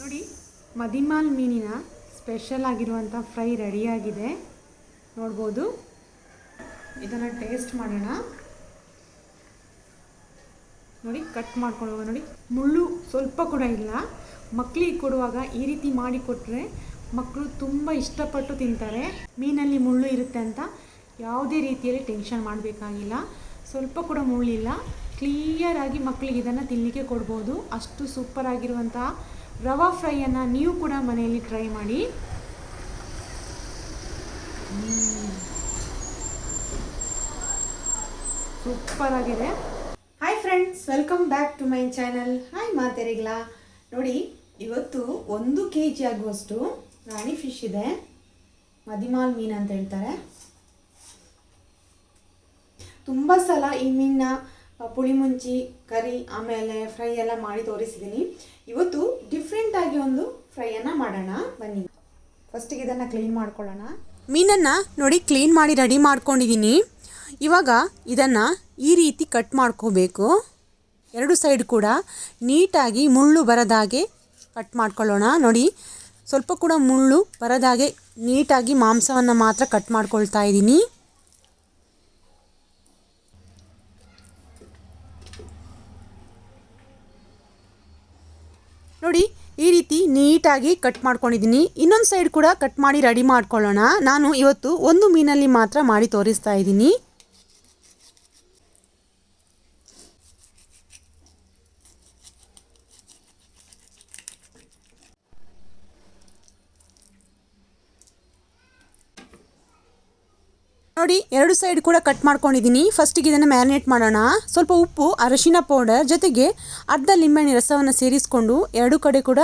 ನೋಡಿ ಮದಿಮಾಲ್ ಮೀನಿನ ಸ್ಪೆಷಲ್ ಆಗಿರುವಂಥ ಫ್ರೈ ರೆಡಿಯಾಗಿದೆ ನೋಡ್ಬೋದು. ಇದನ್ನು ಟೇಸ್ಟ್ ಮಾಡೋಣ. ನೋಡಿ ಕಟ್ ಮಾಡ್ಕೊಂಡು ನೋಡಿ, ಮುಳ್ಳು ಸ್ವಲ್ಪ ಕೂಡ ಇಲ್ಲ. ಮಕ್ಕಳಿಗೆ ಕೊಡುವಾಗ ಈ ರೀತಿ ಮಾಡಿ ಕೊಟ್ಟರೆ ಮಕ್ಕಳು ತುಂಬ ಇಷ್ಟಪಟ್ಟು ತಿಂತಾರೆ. ಮೀನಲ್ಲಿ ಮುಳ್ಳು ಇರುತ್ತೆ ಅಂತ ಯಾವುದೇ ರೀತಿಯಲ್ಲಿ ಟೆನ್ಷನ್ ಮಾಡಬೇಕಾಗಿಲ್ಲ. ಸ್ವಲ್ಪ ಕೂಡ ಮುಳ್ಳಿಲ್ಲ. ಕ್ಲಿಯರಾಗಿ ಮಕ್ಕಳಿಗೆ ಇದನ್ನು ತಿನ್ನಲಿಕ್ಕೆ ಕೊಡ್ಬೋದು. ಅಷ್ಟು ಸೂಪರ್ ಆಗಿರುವಂಥ ರವಾ ಫ್ರೈಯನ್ನು ನೀವು ಕೂಡ ಮನೆಯಲ್ಲಿ ಟ್ರೈ ಮಾಡಿ. ಸೂಪರ್ ಆಗಿದೆ. Hi friends welcome back to my channel hi ಮಾತೆರಿಗ್ಲಾ. ನೋಡಿ, ಇವತ್ತು ಒಂದು ಕೆ ಜಿ ಆಗುವಷ್ಟು ರಾಣಿ ಫಿಶ್ ಇದೆ. ಮದಿಮಾಲ್ ಮೀನು ಅಂತ ಹೇಳ್ತಾರೆ. ತುಂಬ ಸಲ ಈ ಮೀನನ್ನ ಪುಳಿ ಮುಂಚಿ, ಕರಿ, ಆಮೇಲೆ ಫ್ರೈ ಎಲ್ಲ ಮಾಡಿ ತೋರಿಸಿದ್ದೀನಿ ಇವತ್ತು ಡಿಫ್ರೆಂಟ್ ಆಗಿ ಒಂದು ಫ್ರೈಯನ್ನು ಮಾಡೋಣ. ಬನ್ನಿ. ಫಸ್ಟಿಗೆ ಇದನ್ನು ಕ್ಲೀನ್ ಮಾಡ್ಕೊಳ್ಳೋಣ. ಮೀನನ್ನು ನೋಡಿ ಕ್ಲೀನ್ ಮಾಡಿ ರೆಡಿ ಮಾಡ್ಕೊಂಡಿದ್ದೀನಿ ಇವಾಗ ಇದನ್ನು ಈ ರೀತಿ ಕಟ್ ಮಾಡ್ಕೋಬೇಕು. ಎರಡು ಸೈಡ್ ಕೂಡ ನೀಟಾಗಿ ಮುಳ್ಳು ಬರದಾಗೆ ಕಟ್ ಮಾಡ್ಕೊಳ್ಳೋಣ. ನೋಡಿ, ಸ್ವಲ್ಪ ಕೂಡ ಮುಳ್ಳು ಬರದಾಗೆ ನೀಟಾಗಿ ಮಾಂಸವನ್ನು ಮಾತ್ರ ಕಟ್ ಮಾಡ್ಕೊಳ್ತಾ ಇದ್ದೀನಿ ನೋಡಿ ಈ ರೀತಿ ನೀಟಾಗಿ ಕಟ್ ಮಾಡ್ಕೊಂಡಿದ್ದೀನಿ. ಇನ್ನೊಂದು ಸೈಡ್ ಕೂಡ ಕಟ್ ಮಾಡಿ ರೆಡಿ ಮಾಡ್ಕೊಳ್ಳೋಣ. ನಾನು ಇವತ್ತು ಒಂದು ಮೀನಲ್ಲಿ ಮಾತ್ರ ಮಾಡಿ ತೋರಿಸ್ತಾ ಇದ್ದೀನಿ. ನೋಡಿ, ಎರಡು ಸೈಡ್ ಕೂಡ ಕಟ್ ಮಾಡ್ಕೊಂಡಿದ್ದೀನಿ ಫಸ್ಟಿಗೆ ಇದನ್ನು ಮ್ಯಾರಿನೇಟ್ ಮಾಡೋಣ. ಸ್ವಲ್ಪ ಉಪ್ಪು, ಅರಶಿನ ಪೌಡರ್ ಜೊತೆಗೆ ಅರ್ಧ ಲಿಂಬೆಹಣ್ಣಿ ರಸವನ್ನು ಸೇರಿಸ್ಕೊಂಡು ಎರಡು ಕಡೆ ಕೂಡ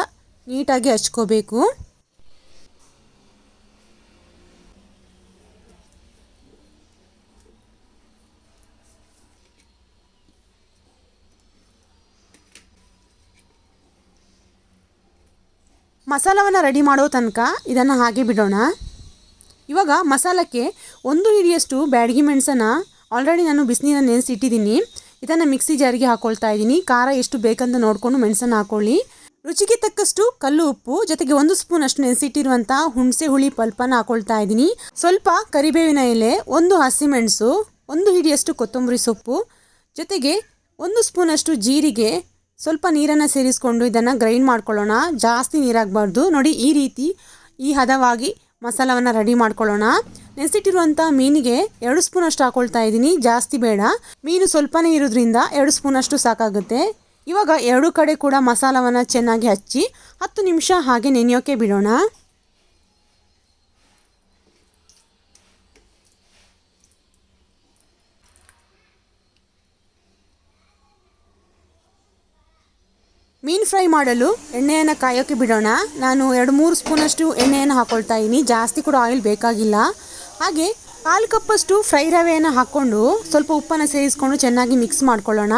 ನೀಟಾಗಿ ಹಚ್ಕೋಬೇಕು. ಮಸಾಲವನ್ನು ರೆಡಿ ಮಾಡೋ ತನಕ ಇದನ್ನು ಹಾಗೆ ಬಿಡೋಣ. ಇವಾಗ ಮಸಾಲಕ್ಕೆ ಒಂದು ಹಿಡಿಯಷ್ಟು ಬ್ಯಾಡಗಿ ಮೆಣಸನ್ನು ಆಲ್ರೆಡಿ ನಾನು ಬಿಸಿನೀರನ್ನು ನೆನೆಸಿಟ್ಟಿದ್ದೀನಿ. ಇದನ್ನು ಮಿಕ್ಸಿ ಜಾರಿಗೆ ಹಾಕೊಳ್ತಾ ಇದ್ದೀನಿ. ಖಾರ ಎಷ್ಟು ಬೇಕಂತ ನೋಡಿಕೊಂಡು ಮೆಣಸನ್ನು ಹಾಕೊಳ್ಳಿ. ರುಚಿಗೆ ತಕ್ಕಷ್ಟು ಕಲ್ಲು ಉಪ್ಪು, ಜೊತೆಗೆ ಒಂದು ಸ್ಪೂನ್ ಅಷ್ಟು ನೆನೆಸಿಟ್ಟಿರುವಂಥ ಹುಣಸೆ ಹುಳಿ ಪಲ್ಪನ್ನ ಹಾಕೊಳ್ತಾ ಇದ್ದೀನಿ. ಸ್ವಲ್ಪ ಕರಿಬೇವಿನ ಎಲೆ, ಒಂದು ಹಸಿಮೆಣಸು ಒಂದು ಹಿಡಿಯಷ್ಟು ಕೊತ್ತಂಬರಿ ಸೊಪ್ಪು, ಜೊತೆಗೆ ಒಂದು ಸ್ಪೂನಷ್ಟು ಜೀರಿಗೆ, ಸ್ವಲ್ಪ ನೀರನ್ನು ಸೇರಿಸ್ಕೊಂಡು ಇದನ್ನು ಗ್ರೈಂಡ್ ಮಾಡ್ಕೊಳ್ಳೋಣ. ಜಾಸ್ತಿ ನೀರಾಗಬಾರ್ದು. ನೋಡಿ ಈ ರೀತಿ ಈ ಹದವಾಗಿ ಮಸಾಲವನ್ನು ರೆಡಿ ಮಾಡ್ಕೊಳ್ಳೋಣ. ನೆನೆಸಿಟ್ಟಿರುವಂಥ ಮೀನಿಗೆ ಎರಡು ಸ್ಪೂನ್ ಅಷ್ಟು ಹಾಕೊಳ್ತಾ ಇದ್ದೀನಿ. ಜಾಸ್ತಿ ಬೇಡ. ಮೀನು ಸ್ವಲ್ಪನೇ ಇರೋದ್ರಿಂದ ಎರಡು ಸ್ಪೂನ್ ಅಷ್ಟು ಸಾಕಾಗುತ್ತೆ. ಇವಾಗ ಎರಡು ಕಡೆ ಕೂಡ ಮಸಾಲವನ್ನು ಚೆನ್ನಾಗಿ ಹಚ್ಚಿ ಹತ್ತು ನಿಮಿಷ ಹಾಗೆ ನೆನೆಯೋಕೆ ಬಿಡೋಣ. ಮೀನು ಫ್ರೈ ಮಾಡಲು ಎಣ್ಣೆಯನ್ನು ಕಾಯೋಕ್ಕೆ ಬಿಡೋಣ. ನಾನು ಎರಡು ಮೂರು ಸ್ಪೂನಷ್ಟು ಎಣ್ಣೆಯನ್ನು ಹಾಕೊಳ್ತಾ ಇದ್ದೀನಿ ಜಾಸ್ತಿ ಕೂಡ ಆಯಿಲ್ ಬೇಕಾಗಿಲ್ಲ. ಹಾಗೆ ಕಾಲು ಕಪ್ಪಷ್ಟು ಫ್ರೈ ರವೆಯನ್ನು ಹಾಕ್ಕೊಂಡು ಸ್ವಲ್ಪ ಉಪ್ಪನ್ನು ಸೇರಿಸ್ಕೊಂಡು ಚೆನ್ನಾಗಿ ಮಿಕ್ಸ್ ಮಾಡ್ಕೊಳ್ಳೋಣ.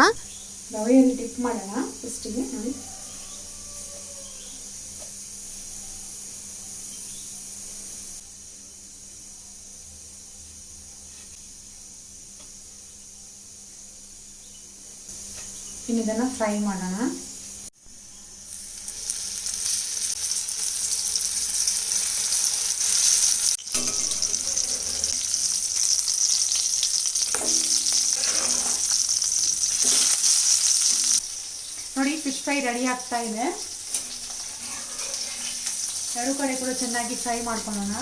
ರವೆಯನ್ನು ಟಿಪ್ ಮಾಡೋಣ ಫಸ್ಟಿಗೆ ಇನ್ನು ಇದನ್ನು ಫ್ರೈ ಮಾಡೋಣ. ನೋಡಿ ಫಿಶ್ ಫ್ರೈ ರೆಡಿ ಆಗ್ತಾ ಇದೆ. ಎರಡು ಕಡೆ ಕೂಡ ಚೆನ್ನಾಗಿ ಫ್ರೈ ಮಾಡ್ಕೊಳ್ಳೋಣ.